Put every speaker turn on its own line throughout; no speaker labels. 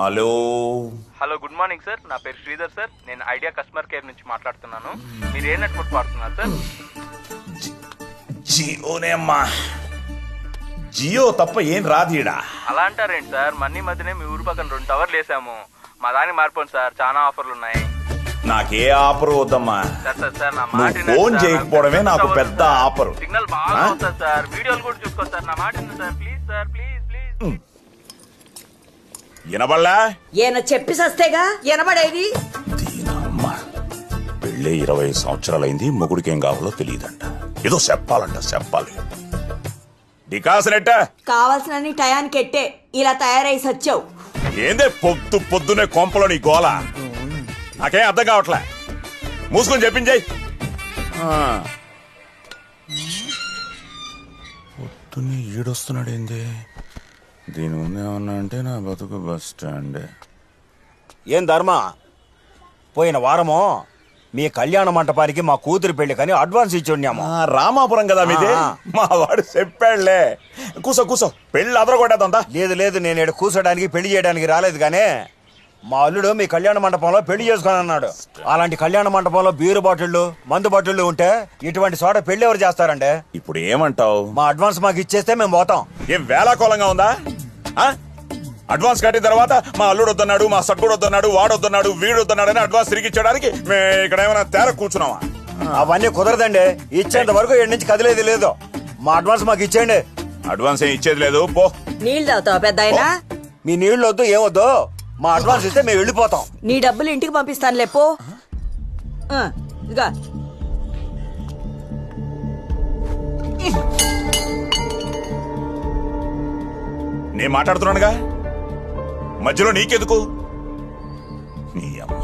Hello.
Hello good morning sir. నా పేరు Sridhar sir. నేను ఐడియా కస్టమర్ కేర్ నుంచి మాట్లాడుతున్నాను. మీరు ఏ నెట్వర్క్ వాడుతున్నారు సార్?
జియోనే అమ్మా. జియో తప్ప ఏం రాదీడా
అలా అంటారేంటి సార్? మన్నీ మధ్యనే మీ ఊరు పక్కన రెండు టవర్లు వేసాము. మా దానికి మారిపోండి సార్. చాలా ఆఫర్లు ఉన్నాయి.
నాకే ఆఫర్ వద్దమ్మా.
సార్ సార్ సార్ నా
నువ్వు
మాట వినండి
ఫోన్
సార్.
చేయకపోవడమే
నాకు
పెద్ద. ఆఫరు.
సిగ్నల్ బాగా
ఆ?
వస్తుంది సార్. వీడియోలు కూడా చూసుకోండి సార్. నా మాట వినండి sir. Please sir please please.
వినబడలా?
ఈయన చెప్పి సస్తేగా? ఎనబడేది
దీనమ్మ పెళ్ళి ఇరవై సంవత్సరాలైంది మొగుడికి ఏం కావాలో తెలియదంట. ఏదో చెప్పాలంట చెప్పాలి. డికాసనెట్ట
కావాల్సినన్ని టయానికి ఎట్టే ఇలా తయారై సచ్చావు.
ఏందే పొద్దు పొద్దునే కొంపలో నీ గోల? నాకేం అర్థం కావట్లే? మూసుకొని చెప్పించాయి. పొద్దున్నే ఈడొస్తున్నాడు ఏంది దీని ముందు ఏమన్నా అంటే నా బతుకు బస్ స్టాండ్.
ఏం ధర్మ? పోయిన వారము మీ కళ్యాణ మంటపానికి మా కూతురు పెళ్ళి కానీ అడ్వాన్స్ ఇచ్చి ఉన్నాము
రామాపురం కదా మీది?
ఆ.
మా వాడు చెప్పాడులే. కూసో కూసో. పెళ్ళి అదరగొట్టేద్దా
లేదు లేదు నేను ఇక్కడ కూర్చోడానికి పెళ్ళి చేయడానికి రాలేదు కానీ మా అల్లుడు మీ కళ్యాణ మండపంలో పెళ్ళి చేసుకొని అన్నాడు అలాంటి కళ్యాణ మండపంలో బీరు బాటిళ్ళు మందు బాటిళ్ళు ఉంటే ఇటువంటి చోట పెళ్ళి ఎవరు చేస్తారండి?
ఇప్పుడు ఏమంటావు?
మా అడ్వాన్స్ మాకు ఇచ్చేస్తే మేము పోతాం.
ఏం వేలాకోలంగా ఉందా? అడ్వాన్స్ కట్టిన తర్వాత మా అల్లుడు వద్దన్నాడు మా సట్టుడు వద్దన్నాడు వాడు వద్దన్నాడు వీడు వద్దన్నాడు అని అడ్వాన్స్ తిరిగి ఇచ్చడానికి మే ఇక్కడ ఏమైనా తేర కూర్చున్నావా?
అవన్నీ కుదరదండి. ఇచ్చేంత వరకు ఇక్కడి నుంచి కదిలేదు లేదు. మా అడ్వాన్స్ మాకు ఇచ్చేయండి.
అడ్వాన్స్ ఏం ఇచ్చేది లేదు పో.
నీళ్ళు తాగుతావు పెద్ద ఆయన?
మీ నీళ్ళు వద్దు ఏమొద్దు మా అడ్వాన్స్ ఇస్తే మేము వెళ్ళిపోతాం.
నీ డబ్బులు ఇంటికి పంపిస్తాను లేపో ఇదిగా.
నేను మాట్లాడుతున్నానుగా? మధ్యలో నీకెందుకు? నీ అమ్మ.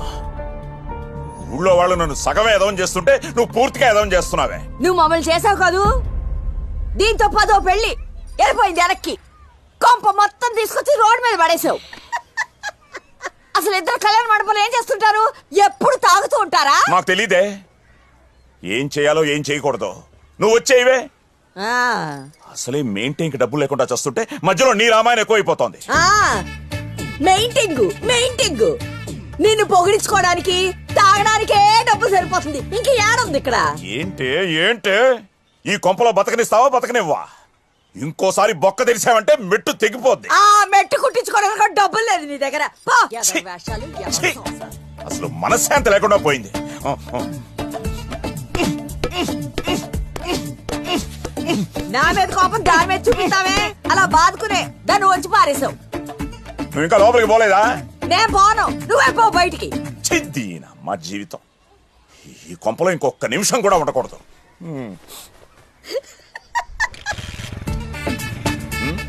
ఊళ్ళో వాళ్ళు నన్ను సగమే ఎదవం చేస్తుంటే నువ్వు పూర్తిగా ఎదవం చేస్తున్నావే.
నువ్వు మమ్మల్ని చేసావు కాదు? దీంతో పదో పెళ్ళి వెళ్ళిపోయింది వెనక్కి. కొంప మొత్తం తీసుకొచ్చి రోడ్డు మీద పడేసావు అసలు ఇద్దరు కళ్యాణ మండపంలో ఏం చేస్తుంటారు? ఎప్పుడు తాగుతూ ఉంటారా?
నాకు తెలీదే. ఏం చేయాలో ఏం చేయకూడదు. నువ్వు వచ్చేయివే. అసలే మెయింటైన్కి డబ్బులు లేకుండా చేస్తుంటే మధ్యలో నీ రామాయణం ఎక్కువైపోతోంది.
ఆ, మెయింటింగ్ మెయింటింగ్ నిన్ను పొగిడించుకోవడానికి తాగడానికే డబ్బు సరిపోతుంది. ఇంక ఏడుంది ఇక్కడ?
ఏంటే ఏంటే? ఈ కొంపలో బతకనిస్తావా బతకనివ్వా? ఇంకోసారి బొక్క తెరిచావంటే మెట్టు తెగిపోద్ది.
ఆ మెట్టు కుట్టించుకోవడానికి డబ్బులు లేదు నీ దగ్గర. పో. ఎవరి
ఛీ!
వేషాలు, ఎవరి
ఛీ!
సంసారం.
అసలు మనశ్శాంతి లేకుండా పోయింది.
నా మీద కోపం దాని మీద చూపిస్తావే? అలా బాదుకునే దాన్ని వచ్చి పారేసావు.
నువ్వు ఇంకా లోపలికి పోలేదా?
నేను పోను. నువ్వే పో బయటికి.
మా జీవితం. ఈ కొంపలో ఇంకొక నిమిషం కూడా ఉండకూడదు.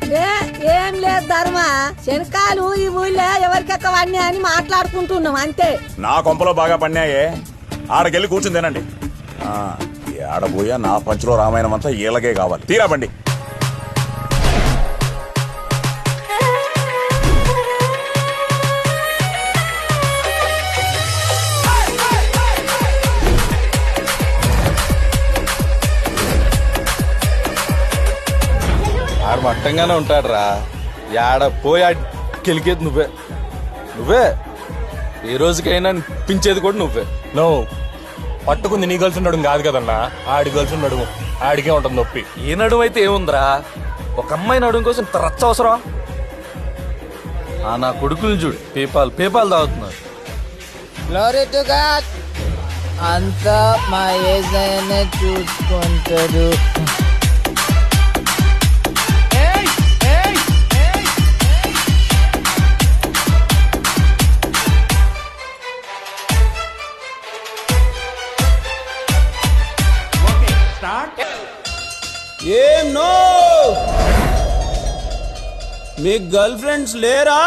ఏ- లేదు ధర్మ. శనకాలు ఈ ఊళ్ళో ఎవరికెక్కవన్నీ అని మాట్లాడుకుంటున్నాం అంతే.
నా కొంపలో బాగా పడినాయే. ఆడకెళ్ళి కూర్చుని తినండి. ఆ, ఈ ఆడబోయా నా పంచులో రామాయణం అంతా ఈలగే కావాలి. తీరా బండి.
ఆడు మట్టంగానే ఉంటాడు రా యాడ పోయి ఆడి కెలికేది నువ్వే. నువ్వే? ఏ రోజుకైనా పించేది కూడా నువ్వే.
నో పట్టుకుంది నీ గర్ల్స్ ఉండడం కాదు కదన్నా. ఆడి గర్ల్స్ ఉండడం ఆడికే ఉంటుంది నొప్పి.
ఏ నడుము అయితే ఏముందిరా? ఒక అమ్మాయి నడుము కోసం ఇంత రచ్చ అవసరం? ఆ నా కొడుకులు చూడు. పేపాల్ పేపాల్ తాగుతున్నారు
గ్లోరీ టు గాడ్ అంతా మా ఏజైనా చూసుకుంటాడు
ఏం నో! మీ గర్ల్ ఫ్రెండ్స్ లేరా?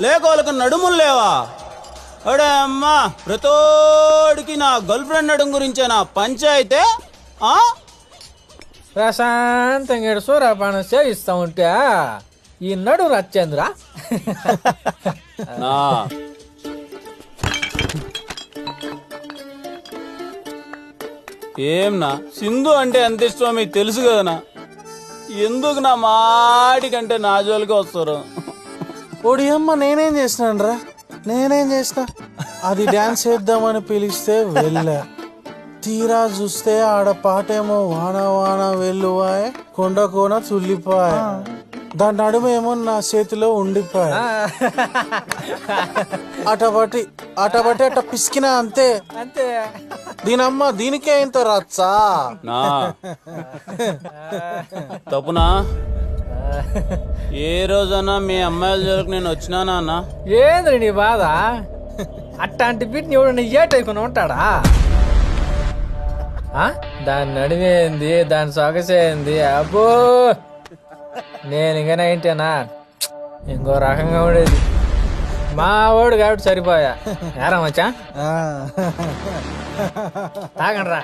లేక వాళ్ళకి నడుములు లేవా? అడే అమ్మా ప్రతోడికి నా గర్ల్ ఫ్రెండ్ నడుము గురించే నా పంచాయితే ఆ?
ప్రశాంతంగా ఈడ సూర్యపానం సేవిస్తా ఉంటే ఈ నడు రచ్చేంద్ర.
నా ఏం నా సింధు అంటే ఎంత ఇష్టమో మీకు తెలుసు కదనా? ఎందుకు నా మాటికంటే నా జోలికి వస్తారు?
ఓడి అమ్మ నేనేం చేసినాను రా నేనేం చేసిన అది డాన్స్ చేద్దామని పిలిస్తే వెళ్ళా. తీరా చూస్తే ఆడ పాటేమో వాన వాన వెల్లువాయ్ కొండ కోన తుల్లిపాయ్. దాని నడుమేమో నా చేతిలో ఉండిపోయా అటబట్టి అటబట్టి అట పిసికినా అంతే.
అంతే.
దీనమ్మ దీనికే ఇంత రచ్చా?
నా. తప్పునా? ఏ రోజన్నా మీ అమ్మాయిల జోలికి నేను వచ్చినానా అన్న
ఏంద్రి నీ బాధ? అట్లాంటి బిడ్ని ఎవడన్నా ఏటైకుని ఉంటాడా? ఆ? దాని నడివేంది దాని సొగసేంది అబ్బో! నేను ఇంకా నైంటేనా ఇంకో రకంగా ఉండేది. మా వాడు కాబట్టి సరిపోయా. ఏరా మచ్చా? తాగండి రా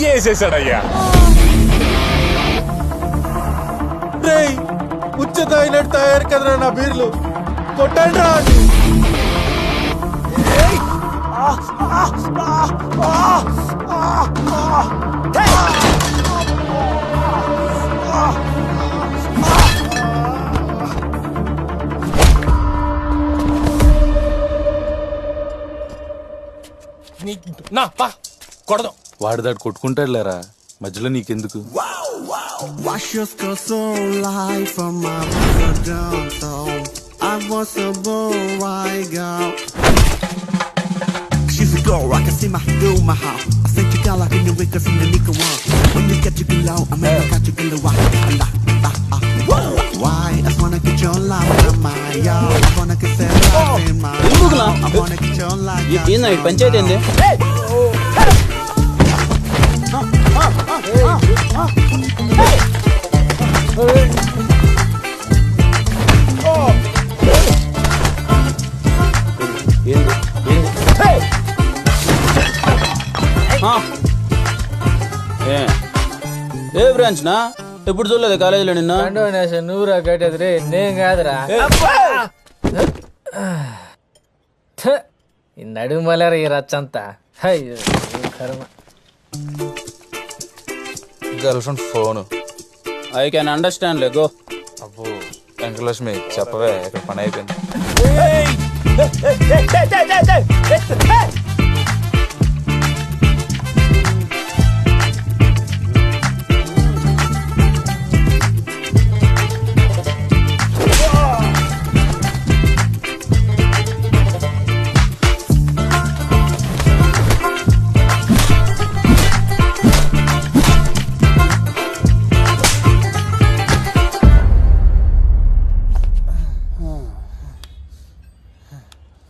వేసేసాడయ్యా
రేయ్ ఉచ్చ తాగినట్టు తయారు కదరా నా బీర్లు. కొట్టండి రా
నీ- పా కొడదాం
వాడు దాడు కొట్టుకుంటాడు లేరా మధ్యలో నీకెందుకు
Wash your skirt so light from my mother downtown. I was a boy girl. Girl, I can see my through my house. I think you got like in your wickers in the nickel one. When you get your glow, I mean, I got your glow. Why? Ah. I just wanna get your life in my yard. I wanna get that life in my
ఎందుకులా?
I wanna get your life.
ఈ- ఏందా ఈ ఏ ఏ branch నా ఎప్పుడు చూడలేదు కాలేజీలో నిన్న
నువ్వురా కట్టేది రే నేను కాదురా థ, ఈ నడుమలర ఈ రచ్చంతా అయ్యో ఈ కర్మ
girlfriend phone
I can understand లే గో
అబ్బో వెంకటలక్ష్మి చెప్పవే ఇక్కడ పని అయిపోయింది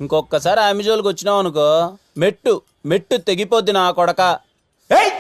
ఇంకొకసారి ఆమె వచ్చినావు అనుకో మెట్టు మెట్టు తెగిపోద్ది నా కొడక. ఏయ్!